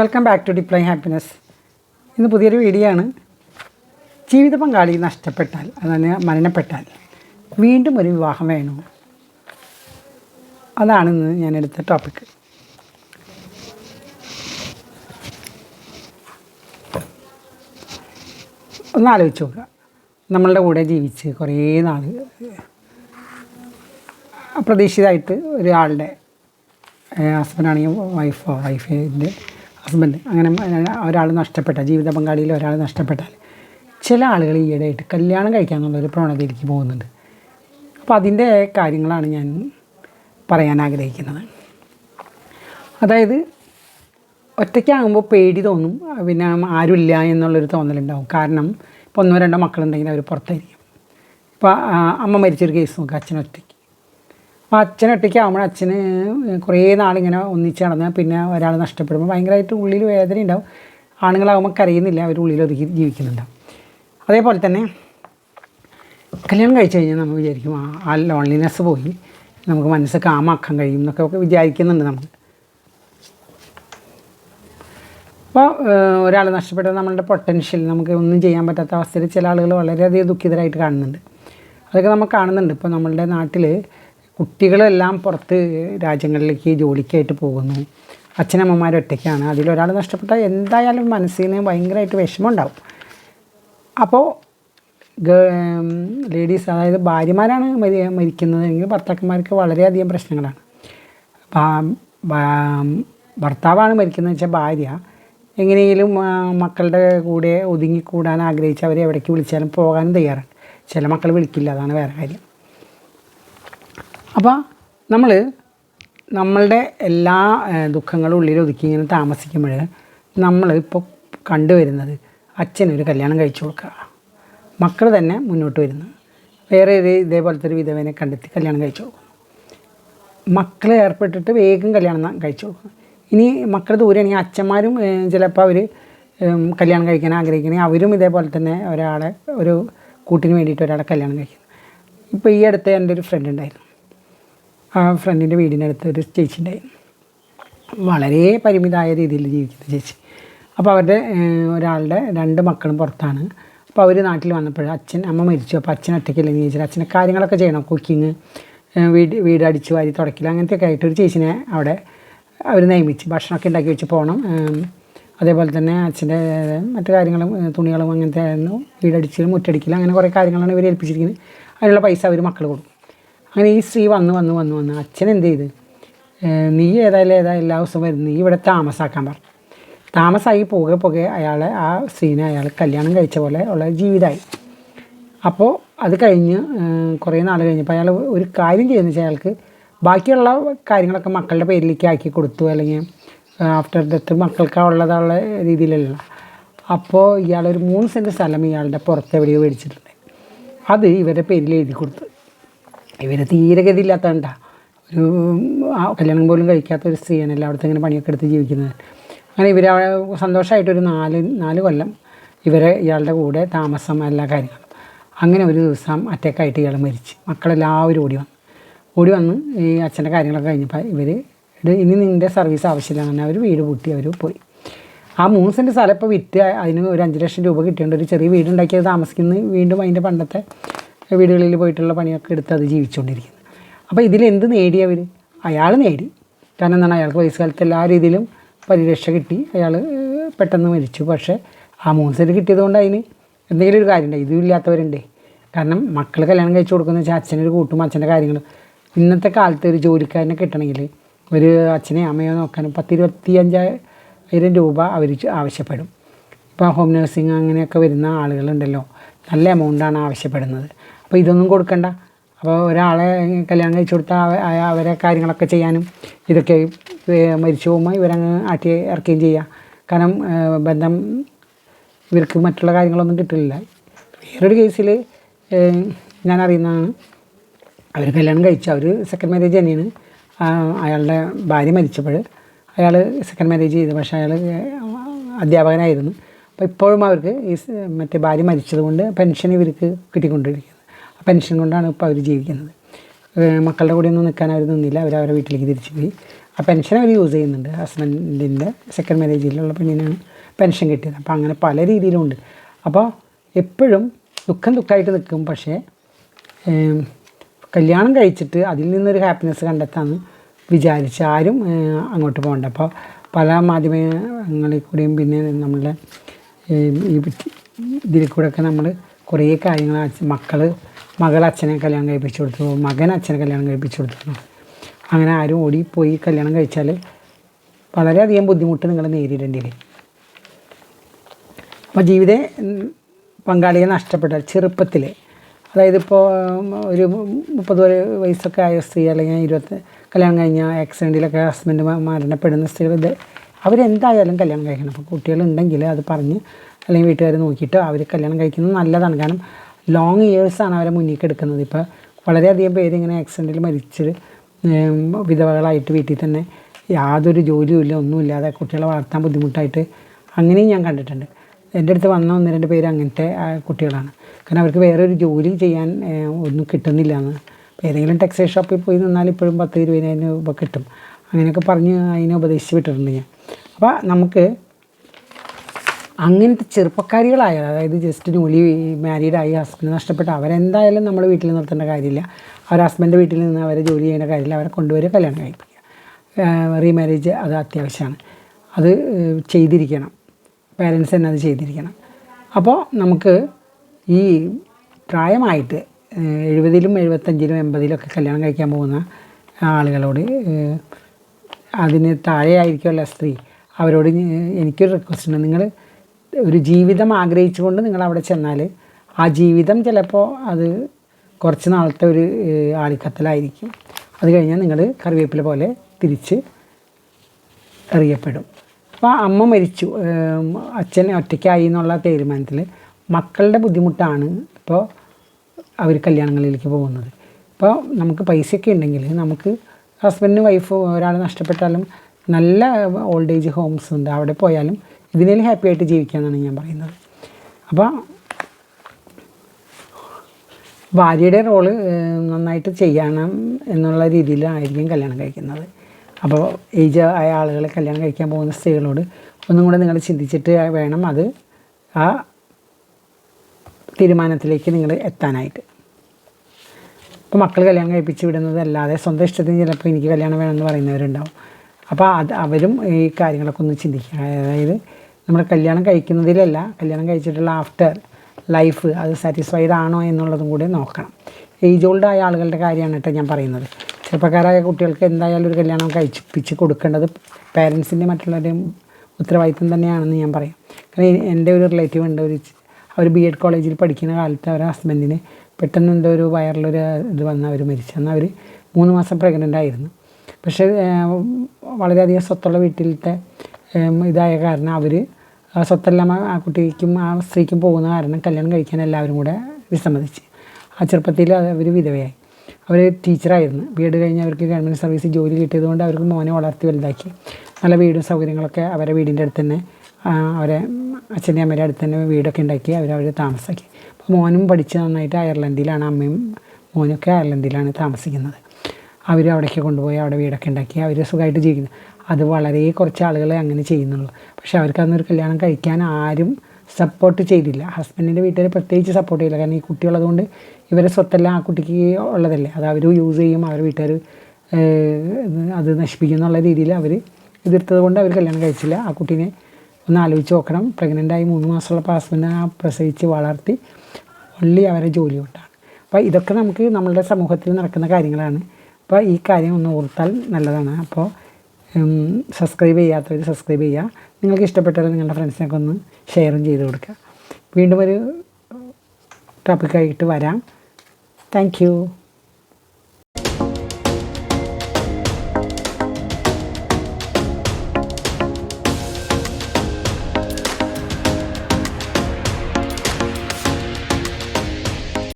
Welcome back to deeply happiness ഇന്ന് പുതിയൊരു video ആണ്. ജീവിത പങ്കാളി നഷ്ടപ്പെട്ടാൽ അതായത് മരണപ്പെട്ടാൽ വീണ്ടും ഒരു വിവാഹം വേണോ? അതാണ് ഇന്ന് ഞാൻ എടുത്ത ടോപ്പിക്ക് ഒന്ന് ആലോചിച്ച് നോക്കുക. നമ്മളുടെ കൂടെ ജീവിച്ച് കുറേ നാൾ അപ്രതീക്ഷിതമായിട്ട് ഒരാളുടെ ഹസ്ബൻഡാണെങ്കിൽ വൈഫോ വൈഫിന്റെ ഹസ്ബൻഡ് അങ്ങനെ ഒരാൾ നഷ്ടപ്പെട്ട ജീവിത പങ്കാളിയിൽ ഒരാൾ നഷ്ടപ്പെട്ടാൽ ചില ആളുകൾ ഈയിടെയായിട്ട് കല്യാണം കഴിക്കാമെന്നുള്ളൊരു പ്രവണതയിലേക്ക് പോകുന്നുണ്ട്. അപ്പോൾ അതിന്റെ കാര്യങ്ങളാണ് ഞാൻ പറയാൻ ആഗ്രഹിക്കുന്നത്. അതായത് ഒറ്റയ്ക്കാകുമ്പോൾ പേടി തോന്നും പിന്നെ ആരുമില്ല എന്നുള്ളൊരു തോന്നലുണ്ടാവും. കാരണം ഇപ്പോൾ ഒന്നോ രണ്ടോ മക്കളുണ്ടെങ്കിൽ അവർ പുറത്തായിരിക്കും. ഇപ്പോൾ അമ്മ മരിച്ചൊരു കേസ് നോക്കുക അച്ഛൻ ഒറ്റയ്ക്ക്. അപ്പോൾ അച്ഛൻ ഒറ്റയ്ക്ക് ആകുമ്പോൾ അച്ഛന് കുറേ നാളിങ്ങനെ ഒന്നിച്ച് നടന്ന് പിന്നെ ഒരാൾ നഷ്ടപ്പെടുമ്പോൾ ഭയങ്കരമായിട്ട് ഉള്ളിൽ വേദന ഉണ്ടാവും. ആണുങ്ങളാകുമ്പോൾ കരയുന്നില്ല അവർ ഉള്ളിൽ ഒതുക്കി ജീവിക്കുന്നുണ്ടാവും. അതേപോലെ തന്നെ കല്യാണം കഴിച്ചു കഴിഞ്ഞാൽ നമ്മൾ വിചാരിക്കും ആ ലോൺലിനെസ് പോയി നമുക്ക് മനസ്സ് കാമാക്കാൻ കഴിയും എന്നൊക്കെ ഒക്കെ വിചാരിക്കുന്നുണ്ട് നമ്മൾ. അപ്പോൾ ഒരാൾ നഷ്ടപ്പെട്ടത് നമ്മളുടെ പൊട്ടൻഷ്യൽ നമുക്ക് ഒന്നും ചെയ്യാൻ പറ്റാത്ത അവസ്ഥയിൽ ചില ആളുകൾ വളരെയധികം ദുഃഖിതരായിട്ട് കാണുന്നുണ്ട്. അതൊക്കെ നമ്മൾ കാണുന്നുണ്ട്. ഇപ്പോൾ നമ്മളുടെ നാട്ടിൽ കുട്ടികളെല്ലാം പുറത്ത് രാജ്യങ്ങളിലേക്ക് ജോലിക്കായിട്ട് പോകുന്നു. അച്ഛനമ്മമാർ ഒറ്റയ്ക്കാണ്. അതിലൊരാൾ നഷ്ടപ്പെട്ടാൽ എന്തായാലും മനസ്സിന് ഭയങ്കരമായിട്ട് വിഷമം ഉണ്ടാവും. അപ്പോൾ ലേഡീസ് അതായത് ഭാര്യമാരാണ് മരി മരിക്കുന്നതെങ്കിൽ ഭർത്താക്കന്മാർക്ക് വളരെയധികം പ്രശ്നങ്ങളാണ്. ഭർത്താവാണ് മരിക്കുന്നത് വെച്ചാൽ ഭാര്യ. എങ്ങനെയെങ്കിലും മക്കളുടെ കൂടെ ഒതുങ്ങിക്കൂടാൻ ആഗ്രഹിച്ച് അവരെ എവിടേക്ക് വിളിച്ചാലും പോകാനും തയ്യാറാണ്. ചില മക്കൾ വിളിക്കില്ല. അതാണ് വേറെ കാര്യം. അപ്പോൾ നമ്മൾ നമ്മളുടെ എല്ലാ ദുഃഖങ്ങളും ഉള്ളിൽ ഒതുക്കി ഇങ്ങനെ താമസിക്കുമ്പോൾ നമ്മൾ ഇപ്പോൾ കണ്ടുവരുന്നത് അച്ഛനൊരു കല്യാണം കഴിച്ചു കൊടുക്കുക. മക്കൾ തന്നെ മുന്നോട്ട് വരുന്നു. വേറെ ഒരു ഇതേപോലത്തെ ഒരു വിധവനെ കണ്ടെത്തി കല്യാണം കഴിച്ചു കൊടുക്കും മക്കൾ ഏർപ്പെട്ടിട്ട് വേഗം കല്യാണം കഴിച്ചു കൊടുക്കും ഇനി മക്കൾ ദൂരെയാണെങ്കിൽ അച്ഛന്മാരും ചിലപ്പോൾ അവർ കല്യാണം കഴിക്കാൻ ആഗ്രഹിക്കണമെങ്കിൽ അവരും ഇതേപോലെ തന്നെ ഒരാളെ ഒരു കൂട്ടിന് വേണ്ടിയിട്ട് ഒരാളെ കല്യാണം കഴിക്കുന്നു. ഇപ്പോൾ ഈ അടുത്ത് എന്റെ ഒരു ഫ്രണ്ട് ഉണ്ടായിരുന്നു. ആ ഫ്രണ്ടിന്റെ വീടിനടുത്ത് ഒരു ചേച്ചി ഉണ്ടായിരുന്നു വളരെ പരിമിതമായ രീതിയിൽ ജീവിക്കുന്ന ചേച്ചി. അപ്പോൾ അവരുടെ ഒരാളുടെ രണ്ട് മക്കളും പുറത്താണ്. അപ്പോൾ അവർ നാട്ടിൽ വന്നപ്പോൾ അച്ഛൻ അമ്മ മരിച്ചു. അപ്പോൾ അച്ഛൻ ഒറ്റയ്ക്കില്ലെന്ന് ചോദിച്ചാൽ അച്ഛനെ കാര്യങ്ങളൊക്കെ ചെയ്യണം. കുക്കിങ് വീട് വീട് അടിച്ചു വാരി തുടക്കില്ല അങ്ങനത്തെയൊക്കെ ആയിട്ട് ഒരു ചേച്ചിനെ അവിടെ അവർ നിയമിച്ച്. ഭക്ഷണമൊക്കെ ഉണ്ടാക്കി വെച്ച് പോകണം. അതേപോലെ തന്നെ അച്ഛന്റെ മറ്റു കാര്യങ്ങളും തുണികളും അങ്ങനത്തെ ആയിരുന്നു. വീടടിച്ചിലും മുറ്റടിക്കലും അങ്ങനെ കുറേ കാര്യങ്ങളാണ് ഇവർ ഏൽപ്പിച്ചിരിക്കുന്നത്. അതിനുള്ള പൈസ അവർ മക്കൾ കൊടുക്കും. അങ്ങനെ ഈ സ്ത്രീ വന്ന് വന്ന് വന്ന് വന്ന്. അച്ഛൻ എന്ത് ചെയ്ത്? നീ ഏതായാലും ഏതാ എല്ലാ ദിവസവും വരുന്നു. നീ ഇവിടെ താമസാക്കാൻ പറഞ്ഞു. താമസമായി പോകെ പോകെ അയാളെ ആ സ്ത്രീനെ അയാൾ കല്യാണം കഴിച്ച പോലെ ഉള്ള ജീവിതമായി അപ്പോൾ അത് കഴിഞ്ഞ് കുറേ നാൾ കഴിഞ്ഞപ്പോൾ അയാൾ ഒരു കാര്യം ചെയ്യുന്ന വെച്ചാൽ അയാൾക്ക് ബാക്കിയുള്ള കാര്യങ്ങളൊക്കെ മക്കളുടെ പേരിലേക്ക് ആക്കി കൊടുത്തു. അല്ലെങ്കിൽ ആഫ്റ്റർ ഡെത്ത് മക്കൾക്ക് ഉള്ളതുള്ള രീതിയിലല്ല. അപ്പോൾ ഇയാളൊരു മൂന്ന് സെന്റ് സ്ഥലം ഇയാളുടെ പുറത്ത് എവിടെയോ മേടിച്ചിട്ടുണ്ട്. അത് ഇവരുടെ പേരിൽ എഴുതി കൊടുത്തു. ഇവർ തീരെ ഗതിയില്ലാത്തതുകൊണ്ടാ ഒരു കല്യാണം പോലും കഴിക്കാത്ത ഒരു സ്ത്രീയാണല്ലോ അവിടുത്തെ ഇങ്ങനെ പണിയൊക്കെ എടുത്ത് ജീവിക്കുന്നത്. അങ്ങനെ ഇവർ സന്തോഷമായിട്ടൊരു നാല് നാല് കൊല്ലം ഇവരെ ഇയാളുടെ കൂടെ താമസം എല്ലാ കാര്യങ്ങളും. അങ്ങനെ ഒരു ദിവസം അറ്റാക്കായിട്ട് ഇയാൾ മരിച്ച്. മക്കളെല്ലാവരും ഓടി വന്നു. ഓടി വന്ന് ഈ അച്ഛന്റെ കാര്യങ്ങളൊക്കെ കഴിഞ്ഞപ്പോൾ ഇവർ ഇനി നിന്റെ സർവീസ് ആവശ്യമില്ല എന്ന് അവർ വീട് പൂട്ടി അവർ പോയി. ആ മൂന്ന് സെന്റ് സ്ഥലം ഇപ്പോൾ വിറ്റ് അതിന് ഒരു അഞ്ച് ലക്ഷം രൂപ കിട്ടിയുണ്ട് ഒരു ചെറിയ വീടുണ്ടാക്കിയത് താമസിക്കുന്നത് വീണ്ടും അതിന്റെ പണ്ടത്തെ വീടുകളിൽ പോയിട്ടുള്ള പണിയൊക്കെ എടുത്ത് അത് ജീവിച്ചുകൊണ്ടിരിക്കുന്നത് അപ്പോൾ ഇതിൽ എന്ത് നേടി അവർ അയാൾ നേടി. കാരണം എന്താണ്? അയാൾക്ക് വയസ്സുകാലത്ത് എല്ലാ രീതിയിലും പരിരക്ഷ കിട്ടി. അയാൾ പെട്ടെന്ന് മരിച്ചു. പക്ഷേ ആ മൂന്ന് സെന്റ് കിട്ടിയത് കൊണ്ട് അതിന് എന്തെങ്കിലും ഒരു കാര്യമുണ്ട്. ഇതും ഇല്ലാത്തവരുണ്ടേ. കാരണം മക്കൾ കല്യാണം കഴിച്ചു കൊടുക്കുന്ന വെച്ചാൽ അച്ഛനൊരു കൂട്ടും അച്ഛന്റെ കാര്യങ്ങൾ ഇന്നത്തെ കാലത്ത് ഒരു ജോലിക്കാരനെ കിട്ടണമെങ്കിൽ ഒരു അച്ഛനെ അമ്മയോ നോക്കാനും പത്തിരുപത്തി അഞ്ചായിരം രൂപ അവർ ആവശ്യപ്പെടും. ഇപ്പോൾ ഹോം നഴ്സിംഗ് അങ്ങനെയൊക്കെ വരുന്ന ആളുകളുണ്ടല്ലോ. നല്ല എമൗണ്ടാണ് ആവശ്യപ്പെടുന്നത്. അപ്പോൾ ഇതൊന്നും കൊടുക്കണ്ട. അപ്പോൾ ഒരാളെ കല്യാണം കഴിച്ചു കൊടുത്താൽ അവരെ കാര്യങ്ങളൊക്കെ ചെയ്യാനും ഇതൊക്കെ മരിച്ചു പോകുമ്പോൾ ഇവരങ്ങ് ആട്ടി ഇറക്കുകയും ചെയ്യുക കാരണം ബന്ധം ഇവർക്ക് മറ്റുള്ള കാര്യങ്ങളൊന്നും കിട്ടില്ല. വേറൊരു കേസിൽ ഞാൻ അറിയുന്നതാണ്. അവർ കല്യാണം കഴിച്ചു. അവർ സെക്കൻഡ് മാരേജ് തന്നെയാണ്. അയാളുടെ ഭാര്യ മരിച്ചപ്പോൾ അയാൾ സെക്കൻഡ് മാരേജ് ചെയ്തു. പക്ഷേ അയാൾ അധ്യാപകനായിരുന്നു. അപ്പോൾ ഇപ്പോഴും അവർക്ക് ഈ മറ്റേ ഭാര്യ മരിച്ചതുകൊണ്ട് പെൻഷൻ ഇവർക്ക് കിട്ടിക്കൊണ്ടിരിക്കുന്നത് ആ പെൻഷൻ കൊണ്ടാണ് ഇപ്പോൾ അവർ ജീവിക്കുന്നത്. മക്കളുടെ കൂടെ ഒന്നും നിൽക്കാൻ അവർ നിന്നില്ല. അവർ അവരുടെ വീട്ടിലേക്ക് തിരിച്ചു പോയി. ആ പെൻഷൻ അവർ യൂസ് ചെയ്യുന്നുണ്ട്. ഹസ്ബൻഡിന്റെ സെക്കൻഡ് മാരേജിലുള്ള പെണ്ണിനാണ് പെൻഷൻ കിട്ടിയത്. അപ്പോൾ അങ്ങനെ പല രീതിയിലുമുണ്ട് അപ്പോൾ എപ്പോഴും ദുഃഖം ദുഃഖമായിട്ട് നിൽക്കും. പക്ഷേ കല്യാണം കഴിച്ചിട്ട് അതിൽ നിന്നൊരു ഹാപ്പിനെസ് കണ്ടെത്താമെന്ന് വിചാരിച്ച് ആരും അങ്ങോട്ട് പോകണ്ട. അപ്പോൾ പല മാധ്യമങ്ങളിൽ കൂടെയും പിന്നെ നമ്മളുടെ ഈ ഇതിൽ കൂടെയൊക്കെ നമ്മൾ കുറേ കാര്യങ്ങൾ മക്കൾ മകൾ അച്ഛനെ കല്യാണം കഴിപ്പിച്ചു കൊടുത്തു മകൻ അച്ഛനെ കല്യാണം കഴിപ്പിച്ചു കൊടുത്തു. അങ്ങനെ ആരും ഓടിപ്പോയി കല്യാണം കഴിച്ചാൽ വളരെയധികം ബുദ്ധിമുട്ട് നിങ്ങൾ നേരിടേണ്ടി വരും അപ്പോൾ ജീവിത പങ്കാളിയെ നഷ്ടപ്പെട്ടാൽ ചെറുപ്പത്തിൽ അതായത് ഇപ്പോൾ ഒരു മുപ്പത് വയസ്സൊക്കെ ആയ സ്ത്രീ അല്ലെങ്കിൽ ഇരുപത്തി കല്യാണം കഴിഞ്ഞ ആക്സിഡന്റിലൊക്കെ ഹസ്ബൻഡ് മരണപ്പെടുന്ന സ്ത്രീകൾ ഇത് അവരെന്തായാലും കല്യാണം കഴിക്കണം. അപ്പോൾ കുട്ടികളുണ്ടെങ്കിൽ അത് പറഞ്ഞ് അല്ലെങ്കിൽ വീട്ടുകാർ നോക്കിയിട്ട് അവർ കല്യാണം കഴിക്കുന്നത് നല്ലതാണ്. കാരണം ലോങ് ഇയേഴ്സാണ് അവരെ മുന്നിൽ എടുക്കുന്നത്. ഇപ്പോൾ വളരെയധികം പേര് ഇങ്ങനെ ആക്സിഡന്റിൽ മരിച്ച് വിധവകളായിട്ട് വീട്ടിൽ തന്നെ യാതൊരു ജോലിയും ഇല്ല ഒന്നുമില്ലാതെ കുട്ടികളെ വളർത്താൻ ബുദ്ധിമുട്ടായിട്ട് അങ്ങനെയും ഞാൻ കണ്ടിട്ടുണ്ട്. എന്റെ അടുത്ത് വന്ന ഒന്ന് രണ്ട് പേര് അങ്ങനത്തെ കുട്ടികളാണ്. കാരണം അവർക്ക് വേറൊരു ജോലി ചെയ്യാൻ ഒന്നും കിട്ടുന്നില്ല എന്ന്. ഏതെങ്കിലും ടെക്സ്റ്റൈൽ ഷോപ്പിൽ പോയി നിന്നാൽ ഇപ്പോഴും പത്ത് ഇരുപതിനായിരം രൂപ കിട്ടും. അങ്ങനെയൊക്കെ പറഞ്ഞ് അതിനെ ഉപദേശിച്ച് വിട്ടിട്ടുണ്ട് ഞാൻ. അപ്പോൾ നമുക്ക് അങ്ങനത്തെ ചെറുപ്പക്കാരികളായ അതായത് ജസ്റ്റ് ന്യൂലി മാരീഡായി ഹസ്ബൻഡ് നഷ്ടപ്പെട്ട അവരെന്തായാലും നമ്മൾ വീട്ടിൽ നിർത്തേണ്ട കാര്യമില്ല. അവർ ഹസ്ബൻഡ് വീട്ടിൽ നിന്ന് അവരെ ജോലി ചെയ്യേണ്ട കാര്യമില്ല. അവരെ കൊണ്ടുവരിക കല്യാണം കഴിപ്പിക്കുക. റീമാരേജ് അത് അത്യാവശ്യമാണ്. അത് ചെയ്തിരിക്കണം. പേരൻസ് തന്നെ അത് ചെയ്തിരിക്കണം. അപ്പോൾ നമുക്ക് ഈ പ്രായമായിട്ട് എഴുപതിലും എഴുപത്തഞ്ചിലും എൺപതിലും ഒക്കെ കല്യാണം കഴിക്കാൻ പോകുന്ന ആളുകളോട് അതിന് താഴെയായിരിക്കുമല്ലോ സ്ത്രീ. അവരോട് എനിക്കൊരു റിക്വസ്റ്റ് ഉണ്ട്. നിങ്ങൾ ഒരു ജീവിതം ആഗ്രഹിച്ചുകൊണ്ട് നിങ്ങൾ അവിടെ ചെന്നാൽ ആ ജീവിതം ചിലപ്പോൾ അത് കുറച്ച് നാളത്തെ ഒരു ആളിക്കത്തലായിരിക്കും അത് കഴിഞ്ഞാൽ നിങ്ങൾ കറിവേപ്പില പോലെ തിരിച്ച് എറിയപ്പെടും. അപ്പോൾ അമ്മ മരിച്ചു. അച്ഛൻ ഒറ്റയ്ക്കായി എന്നുള്ള തീരുമാനത്തിൽ മക്കളുടെ ബുദ്ധിമുട്ടാണ് ഇപ്പോൾ അവർ കല്യാണങ്ങളിലേക്ക് പോകുന്നത്. ഇപ്പോൾ നമുക്ക് പൈസയൊക്കെ ഉണ്ടെങ്കിൽ നമുക്ക് ഹസ്ബൻഡിന് വൈഫ് ഒരാൾ നഷ്ടപ്പെട്ടാലും നല്ല ഓൾഡ് ഏജ് ഹോംസ് ഉണ്ട്. അവിടെ പോയാലും ഇതിനേലും ഹാപ്പി ആയിട്ട് ജീവിക്കാമെന്നാണ് ഞാൻ പറയുന്നത്. അപ്പോൾ ഭാര്യയുടെ റോൾ നന്നായിട്ട് ചെയ്യണം എന്നുള്ള രീതിയിലായിരിക്കും കല്യാണം കഴിക്കുന്നത്. അപ്പോൾ ഏജ് ആയ ആളുകളെ കല്യാണം കഴിക്കാൻ പോകുന്ന സ്ത്രീകളോട് ഒന്നും കൂടെ നിങ്ങൾ ചിന്തിച്ചിട്ട് വേണം അത് ആ തീരുമാനത്തിലേക്ക് നിങ്ങൾ എത്താനായിട്ട്. ഇപ്പോൾ മക്കൾ കല്യാണം കഴിപ്പിച്ച് വിടുന്നതല്ലാതെ സ്വന്തം ഇഷ്ടത്തിന് ചിലപ്പോൾ എനിക്ക് കല്യാണം വേണമെന്ന് പറയുന്നവരുണ്ടാവും. അപ്പോൾ അത് അവരും ഈ കാര്യങ്ങളൊക്കെ ഒന്ന് ചിന്തിക്കുക. അതായത് നമ്മൾ കല്യാണം കഴിക്കുന്നതിലല്ല കല്യാണം കഴിച്ചിട്ടുള്ള ആഫ്റ്റർ ലൈഫ് അത് സാറ്റിസ്ഫൈഡ് ആണോ എന്നുള്ളതും കൂടി നോക്കണം. ഏജ് ഓൾഡ് ആയ ആളുകളുടെ കാര്യമാണ് കേട്ടോ ഞാൻ പറയുന്നത്. ചെറുപ്പക്കാരായ കുട്ടികൾക്ക് എന്തായാലും ഒരു കല്യാണം കഴിപ്പിച്ച് കൊടുക്കേണ്ടത് പേരൻസിന്റെ മറ്റുള്ളവരുടെയും ഉത്തരവാദിത്വം തന്നെയാണെന്ന് ഞാൻ പറയാം. കാരണം എന്റെ ഒരു റിലേറ്റീവ് ഉണ്ട് ഒരു അവർ ബി എഡ് കോളേജിൽ പഠിക്കുന്ന കാലത്ത് അവരുടെ ഹസ്ബൻഡിന് പെട്ടെന്ന് എന്തോ ഒരു വയറിലൊരു ഇത് വന്ന് അവർ മരിച്ചു. എന്നാൽ അവർ മൂന്ന് മാസം പ്രഗ്നന്റ് ആയിരുന്നു. പക്ഷേ വളരെയധികം സ്വത്തുള്ള വീട്ടിലത്തെ ഇതായ കാരണം അവർ സ്വത്തെല്ലാം ആ കുട്ടിക്കും ആ സ്ത്രീക്കും പോകുന്ന കാരണം കല്യാണം കഴിക്കാൻ എല്ലാവരും കൂടെ വിസമ്മതിച്ച്. ആ ചെറുപ്പത്തിൽ അവർ വിധവയായി. അവർ ടീച്ചറായിരുന്നു. വീട് കഴിഞ്ഞ് അവർക്ക് ഗവൺമെന്റ് സർവീസിൽ ജോലി കിട്ടിയതുകൊണ്ട് അവർക്ക് മോനെ വളർത്തി വലുതാക്കി. നല്ല വീടും സൗകര്യങ്ങളൊക്കെ അവരെ വീടിന്റെ അടുത്ത് തന്നെ അവരെ അച്ഛന്റെ അമ്മയുടെ അടുത്ത് തന്നെ വീടൊക്കെ ഉണ്ടാക്കി അവർ അവർ താമസാക്കി അപ്പോൾ മോനും പഠിച്ച് നന്നായിട്ട് അയർലൻഡിലാണ് അമ്മയും മോനൊക്കെ അയർലൻഡിലാണ് താമസിക്കുന്നത്. അവർ അവിടേക്ക് കൊണ്ടുപോയി അവിടെ വീടൊക്കെ ഉണ്ടാക്കി അവർ സുഖമായിട്ട് ജീവിക്കുന്നു. അത് വളരെ കുറച്ച് ആളുകളെ അങ്ങനെ ചെയ്യുന്നുള്ളൂ. പക്ഷേ അവർക്ക് അന്നൊരു കല്യാണം കഴിക്കാൻ ആരും സപ്പോർട്ട് ചെയ്തില്ല. ഹസ്ബൻഡിന്റെ വീട്ടിൽ പ്രത്യേകിച്ച് സപ്പോർട്ട് ചെയ്യില്ല കാരണം ഈ കുട്ടിയുള്ളതുകൊണ്ട് ഇവരെ സ്വത്തെല്ലാം ആ കുട്ടിക്ക് ഉള്ളതല്ലേ. അത് അവർ യൂസ് ചെയ്യും അവരുടെ വീട്ടുകാർ അത് നശിപ്പിക്കും എന്നുള്ള രീതിയിൽ അവർ എതിർത്തത് കൊണ്ട് അവർ കല്യാണം കഴിച്ചില്ല. ആ കുട്ടീനെ ഒന്ന് ആലോചിച്ച് നോക്കണം. പ്രഗ്നന്റായി മൂന്ന് മാസമുള്ള ഹസ്ബൻഡ് ആ പ്രസവിച്ച് വളർത്തി ഒള്ളി അവരെ ജോലി കൊണ്ടാണ്. അപ്പോൾ ഇതൊക്കെ നമുക്ക് നമ്മളുടെ സമൂഹത്തിൽ നടക്കുന്ന കാര്യങ്ങളാണ്. അപ്പോൾ ഈ കാര്യം ഒന്ന് ഓർത്താൽ നല്ലതാണ്. അപ്പോൾ സബ്സ്ക്രൈബ് ചെയ്യാത്തവർ സബ്സ്ക്രൈബ് ചെയ്യുക നിങ്ങൾക്ക് ഇഷ്ടപ്പെട്ടാൽ നിങ്ങളുടെ ഫ്രണ്ട്സിനൊക്കെ ഒന്ന് ഷെയറും ചെയ്ത് കൊടുക്കുക വീണ്ടും ഒരു ടോപ്പിക്കായിട്ട് വരാം. താങ്ക്